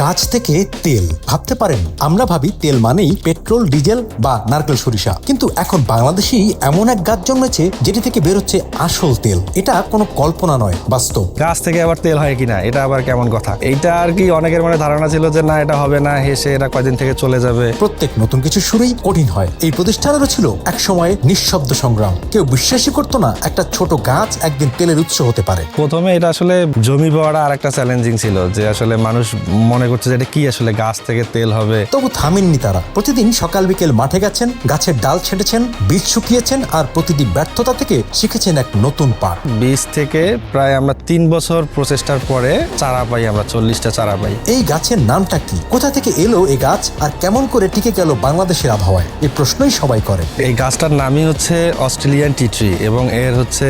গাছ থেকে তেল। ভাবতে পারেন আমরা ভাবি তেল মানেই পেট্রোল ডিজেল বা নারকেল সরিষা। কিন্তু এখন বাংলাদেশেই এমন এক গাছ জন্মেছে যেটি থেকে বেরোচ্ছে আসল তেল। এটা কোনো কল্পনা নয় বাস্তব। গাছ থেকে আবার তেল হয় কিনা এটা আবার কেমন কথা? এটা আর কি অনেকের মনে ধারণা ছিল যে না এটা হবে না হেসে এটা কয়দিন থেকে চলে যাবে। প্রত্যেক নতুন কিছু শুরুই কঠিন হয়। এই প্রতিষ্ঠানেরও ছিল এক সময় নিঃশব্দ সংগ্রাম। কেউ বিশ্বাসই করতো না একটা ছোট গাছ একদিন তেলের উৎস হতে পারে। প্রথমে এটা আসলে জমি পাওয়াটা আর একটা চ্যালেঞ্জিং ছিল যে আসলে মানুষ মনে করছে যে এটা কি আসলে গাছ থেকে তেল হবে? তবু থামেননি তারা। প্রতিদিন সকাল বিকেল মাঠে গেছেন গাছের ডাল ছেঁটেছেন বীজ শুকিয়েছেন আর প্রতিটি ব্যর্থতা থেকে শিখেছেন এক নতুন পাঠ। বীজ থেকে প্রায় আমরা তিন বছর প্রচেষ্টার পরে চারা পাই আমরা চল্লিশটা চারা পাই। এই গাছের নামটা কি? কোথা থেকে এলো এই গাছ আর কেমন করে টিকে গেল বাংলাদেশের আবহাওয়ায়? এই প্রশ্নই সবাই করে। এই গাছটার নামই হচ্ছে অস্ট্রেলিয়ান টিট্রি এবং এর হচ্ছে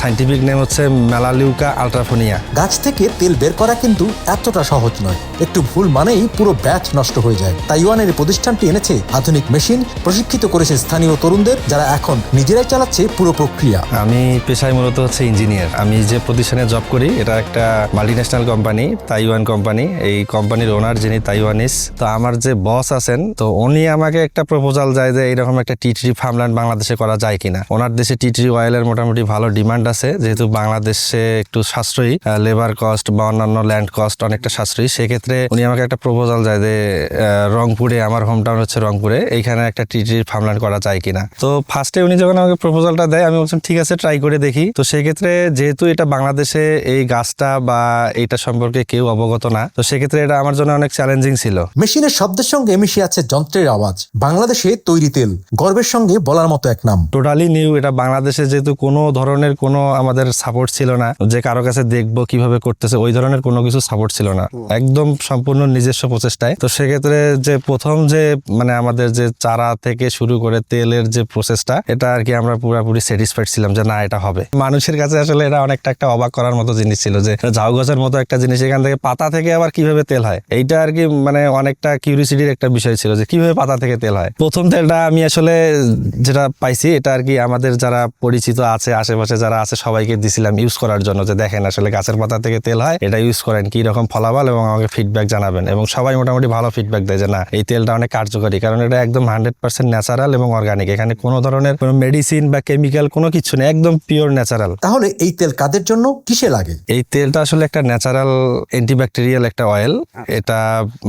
সাইন্টিফিক নেম হচ্ছে মেলালিউকা আলট্রাফোনিয়া। গাছ থেকে তেল বের করা কিন্তু এতটা সহজ নয়। একটু ভুল মানেই পুরো ব্যাচ নষ্ট হয়ে যায়। তাইওয়ানের প্রতিষ্ঠানটি এনেছে আধুনিক মেশিন প্রশিক্ষিত করেছে স্থানীয় তরুণদের, যারা এখন নিজেরাই চালাচ্ছে পুরো প্রক্রিয়া। আমি পেশায় মূলত হচ্ছে ইঞ্জিনিয়ার। আমি যে প্রতিষ্ঠানে জব করি, এটা একটা মাল্টিন্যাশনাল কোম্পানি তাইওয়ান কোম্পানি এই কোম্পানির ওনার যিনি তাইওয়ানিস, তো আমার যে বস আছেন, তো উনি আমাকে একটা প্রপোজাল যায় যে এরকম একটা টি টিটরি ফার্মল্যান্ড বাংলাদেশে করা যায় কিনা। ওনার দেশে টি টিটরি অয়েলের মোটামুটি ভালো ডিমান্ড আছে, যেহেতু বাংলাদেশে একটু সাশ্রয়ী লেবার কস্ট বা অন্যান্য ল্যান্ড কস্ট অনেকটা সাশ্রয়ী সেক্ষেত্রে উনি আমাকে একটা প্রপোজাল যায় যে রংপুরে আমার হোম টাউন হচ্ছে রংপুরে এইখানে একটা টিটরি ফার্মল্যান্ড করা যায় কিনা। তো ফার্স্টে উনি যখন আমাকে প্রপোজালটা দেয় আমি বলছিলাম ঠিক আছে ট্রাই করে দেখি। তো সেক্ষেত্রে যেহেতু এটা বাংলাদেশে এই গাছটা বা এইটা সম্পর্কে কেউ অবগত না তো সেক্ষেত্রে এটা আমার জন্য অনেক চ্যালেঞ্জিং ছিল। মেশিনের শব্দের সঙ্গে মিশে আছে যন্ত্রের আওয়াজ। বাংলাদেশে তৈরি তেল গর্বের সঙ্গে বলার মতো এক নাম। টোটালি নিউ এটা বাংলাদেশে যেহেতু কোনো ধরনের কোনো আমাদের সাপোর্ট ছিল না যে কারও কাছে দেখব কীভাবে করতেছে ওই ধরনের কোনো কিছু সাপোর্ট ছিল না। একদম সম্পূর্ণ নিজস্ব প্রচেষ্টায়। তো সেক্ষেত্রে যে প্রথম যে মানে আমাদের যে চারা থেকে শুরু করে তেলের যে প্রসেসটা এটা আর কি আমরা পুরোপুরি স্যাটিসফাইড ছিলাম যে না, এটা হবে। মানুষের কাছে আসলে এটা অনেকটা একটা অবাক করার মতো জিনিস ছিল যে, ঝাউ গাছের মতো একটা জিনিস, এখান থেকে পাতা থেকে আবার কীভাবে তেল হয়? এইটা আর কি মানে অনেকটা কিউরিসিটির একটা বিষয় ছিল যে, কীভাবে পাতা থেকে তেল হয়? প্রথম তেলটা আমি আসলে যেটা পাইছি, এটা আর কি আমাদের যারা পরিচিত আছে, আশেপাশে যারা আছে, সবাইকে দিছিলাম ইউজ করার জন্য যে, দেখেন আসলে গাছের পাতা থেকে তেল হয়, এটা ইউজ করেন কি রকম ফলাফল এবং আমাকে ফিডব্যাক জানাবেন এবং সবাই মোটামুটি ভালো ফিডব্যাক দেয় যে না এই তেলটা অনেক কার্যকরী। কারণ এটা একদম হান্ড্রেড পার্সেন্ট ন্যাচারাল এবং অর্গানিক এখানে কোনো ধরনের কোনো মেডিসিন বা কেমিক্যাল কোনো কিছু নেই একদম পিওর ন্যাচারাল তাহলে এই তেল কাদের জন্য? কিসে লাগে? এই তেলটা আসলে একটা ন্যাচারাল অ্যান্টিব্যাকটেরিয়াল একটা অয়েল এটা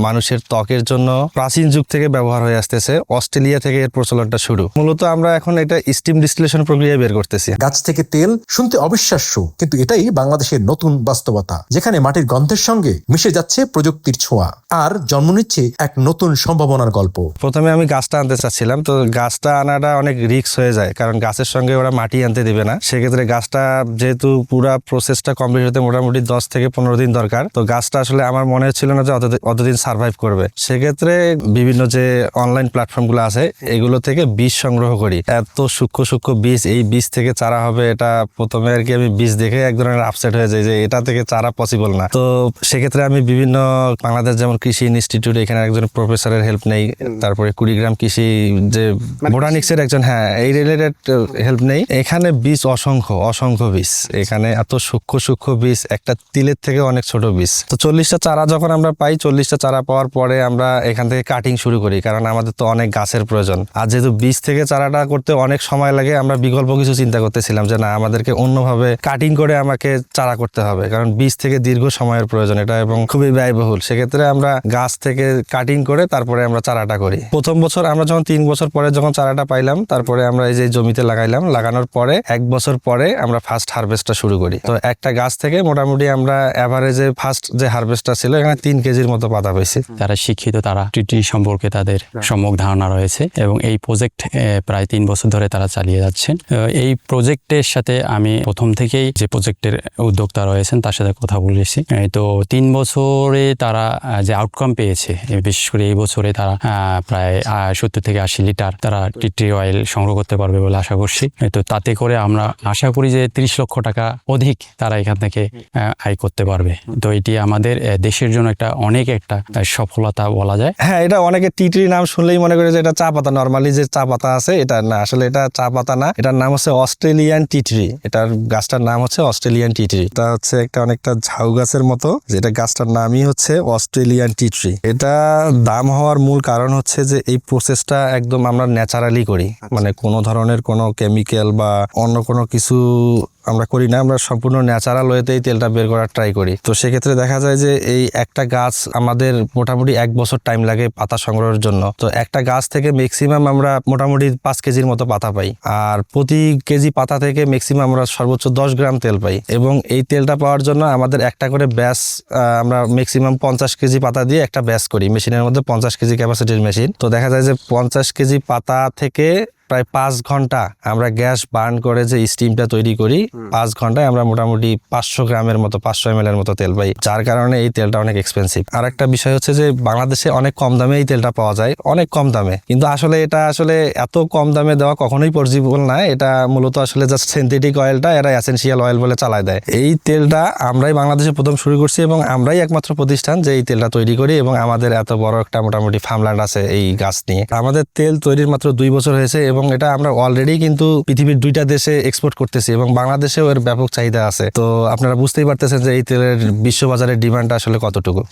মানুষের ত্বকের জন্য প্রাচীন যুগ থেকে ব্যবহার হয়ে আসতেছে। অস্ট্রেলিয়া থেকে এর প্রচলনটা শুরু। মূলত আমরা এখন এটা স্টিম ডিস্টিলেশন প্রক্রিয়া বের করতেছি। গাছ থেকে তেল শুনতে অবিশ্বাস্য কিন্তু এটাই বাংলাদেশের নতুন বাস্তবতা। যেখানে মাটির গন্ধের সঙ্গে মিশে যাচ্ছে প্রযুক্তির ছোঁয়া। আর জন্ম নিচ্ছে এক নতুন সম্ভাবনার গল্প। প্রথমে আমি গাছটা আনতে চাচ্ছিলাম, তো গাছটা আনাটা অনেক রিস্ক হয়ে যায়, কারণ গাছের সঙ্গে ওরা মাটি আনতে দেবে না। সেক্ষেত্রে গাছটা যেহেতু পুরা প্রসেসটা কমপ্লিট হতে মোটামুটি দশ থেকে পনেরো দিন দরকার, তো গাছটা আসলে আমার মনে হচ্ছিল না যে অত- অতদিন সার্ভাইভ করবে। সেক্ষেত্রে বিভিন্ন যে অনলাইন প্ল্যাটফর্মগুলো আছে, এগুলো থেকে বীজ সংগ্রহ করি। এত সূক্ষ্ম সূক্ষ্ম বীজ, এই বীজ থেকে চারা হবে, এটা প্রথমে আর কি আমি বীজ দেখে এক ধরনের আপসেট হয়ে যায় যে এটা থেকে চারা পসিবল না। তো সেক্ষেত্রে আমি বিভিন্ন বাংলাদেশ যেমন কৃষি ইনস্টিটিউট এখানে একজন প্রফেসরের হেল্প নেই তারপরে কুড়িগ্রাম কৃষি যে বোটানিক্সের একজন হ্যাঁ এই রিলেটেড হেল্প নেই। এখানে বীজ অসংখ্য অসংখ্য বীজ। এখানে এত সূক্ষ্ম সূক্ষ্ম বীজ একটা তিলের থেকে অনেক ছোট বীজ। তো চল্লিশটা চারা যখন আমরা পাই চল্লিশটা চারা পাওয়ার পরে আমরা এখান থেকে কাটিং শুরু করি কারণ আমাদের তো অনেক গাছের প্রয়োজন। আর যেহেতু বীজ থেকে চারাটা করতে অনেক সময় লাগে আমরা বিকল্প কিছু চিন্তা করতেছিলাম যে না আমাদেরকে অন্যভাবে কাটিং করে আমাকে চারা করতে হবে কারণ বীজ থেকে দীর্ঘ সময়ের প্রয়োজন এটা এবং খুবই ব্যয়বহুল। সেক্ষেত্রে আমরা গাছ থেকে কাটিং করে তারপরে আমরা চারাটা করি। প্রথম বছর আমরা যখন তিন বছর পরে যখন চারাটা পাইলাম, তারপরে আমরা এই যে জমিতে লাগাইলাম, লাগানোর পরে এক বছর পরে আমরা ফার্স্ট হারভেস্টটা শুরু করি। তো একটা গাছ থেকে মোটামুটি আমরা অ্যাভারেজে ফার্স্ট যে হারভেস্টটা ছিল, এখানে তিন কেজির মতো পাতা পেয়েছি যারা শিক্ষিত, তারা টিটি সম্পর্কে তাদের সম্যক ধারণা রয়েছে এবং এই প্রজেক্ট প্রায় তিন বছর ধরে তারা চালিয়ে যাচ্ছেন। এই প্রজেক্টের সাথে আমি প্রথম থেকেই যে প্রজেক্টের উদ্যোক্তা রয়েছেন, তার সাথে কথা বলেছি। তো তিন বছরে তারা আহ, যে আউটকাম পেয়েছে বিশেষ করে এই বছরে তারা প্রায় সত্তর থেকে আশি লিটার তারা টিটি অয়েল সংগ্রহ করতে পারবে বলে আশা করছি। তো তাতে করে আমরা আশা করি যে ত্রিশ লক্ষ টাকা অধিক তারা এখান থেকে আয় করতে পারবে। তো এটি আমাদের দেশের জন্য একটা অনেক একটা সফলতা বলা যায়। হ্যাঁ এটা অনেকে টিটরি নাম শুনলেই মনে করে যে এটা চা পাতা। নর্মালি যে চা পাতা আছে এটা না আসলে এটা চা পাতা না। এটার নাম হচ্ছে অস্ট্রেলিয়ান টিটরি এটার গাছটার নাম হচ্ছে অস্ট্রেলিয়ান টিটরি এটা হচ্ছে একটা অনেকটা ঝাউ গাছের মতো যেটা গাছটার নামই দামি হচ্ছে অস্ট্রেলিয়ান টি ট্রি। এটা দাম হওয়ার মূল কারণ হচ্ছে যে এই প্রসেসটা একদম আমরা ন্যাচারালি করি। মানে কোনো ধরনের কোনো কেমিক্যাল বা অন্য কোনো কিছু আমরা করি না, আমরা সম্পূর্ণ ন্যাচারাল ওয়েতেই তেলটা বের করার ট্রাই করি। তো সেক্ষেত্রে দেখা যায় যে এই একটা গাছ আমাদের মোটামুটি এক বছর টাইম লাগে পাতা সংগ্রহের জন্য। তো একটা গাছ থেকে ম্যাক্সিমাম আমরা মোটামুটি পাঁচ কেজির মতো পাতা পাই। আর প্রতি কেজি পাতা থেকে ম্যাক্সিমাম আমরা সর্বোচ্চ দশ গ্রাম তেল পাই। এবং এই তেলটা পাওয়ার জন্য আমাদের একটা করে ব্যাস আমরা ম্যাক্সিমাম পঞ্চাশ কেজি পাতা দিয়ে একটা ব্যাস করি। মেশিনের মধ্যে পঞ্চাশ কেজি ক্যাপাসিটির মেশিন তো দেখা যায় যে পঞ্চাশ কেজি পাতা থেকে প্রায় পাঁচ ঘণ্টা আমরা গ্যাস বার্ন করে যে স্টিমটা তৈরি করি পাঁচ ঘন্টায় আমরা মোটামুটি পাঁচশো গ্রামের মতো পাঁচশো এম এর মতো তেল পাই যার কারণে এই তেলটা অনেক এক্সপেন্সিভ আর একটা বিষয় হচ্ছে যে বাংলাদেশে অনেক কম দামে এই তেলটা পাওয়া যায় অনেক কম দামে। কিন্তু আসলে এটা আসলে এত কম দামে দেওয়া কখনোই পসিবল না এটা মূলত আসলে জাস্ট সিনথেটিক অয়েলটা এরা এসেন্সিয়াল অয়েল বলে চালায় দেয়। এই তেলটা আমরাই বাংলাদেশে প্রথম শুরু করছি এবং আমরাই একমাত্র প্রতিষ্ঠান যে এই তেলটা তৈরি করি এবং আমাদের এত বড় একটা মোটামুটি ফার্মল্যান্ড আছে এই গাছ নিয়ে। আমাদের তেল তৈরির মাত্র দুই বছর হয়েছে এবং এটা আমরা অলরেডি কিন্তু পৃথিবীর দুইটা দেশে এক্সপোর্ট করতেছি এবং বাংলাদেশেও এর ব্যাপক চাহিদা আছে। তো আপনারা বুঝতেই পারতেছেন যে এই তেলের বিশ্ববাজারের ডিমান্ডটা আসলে কতটুকু।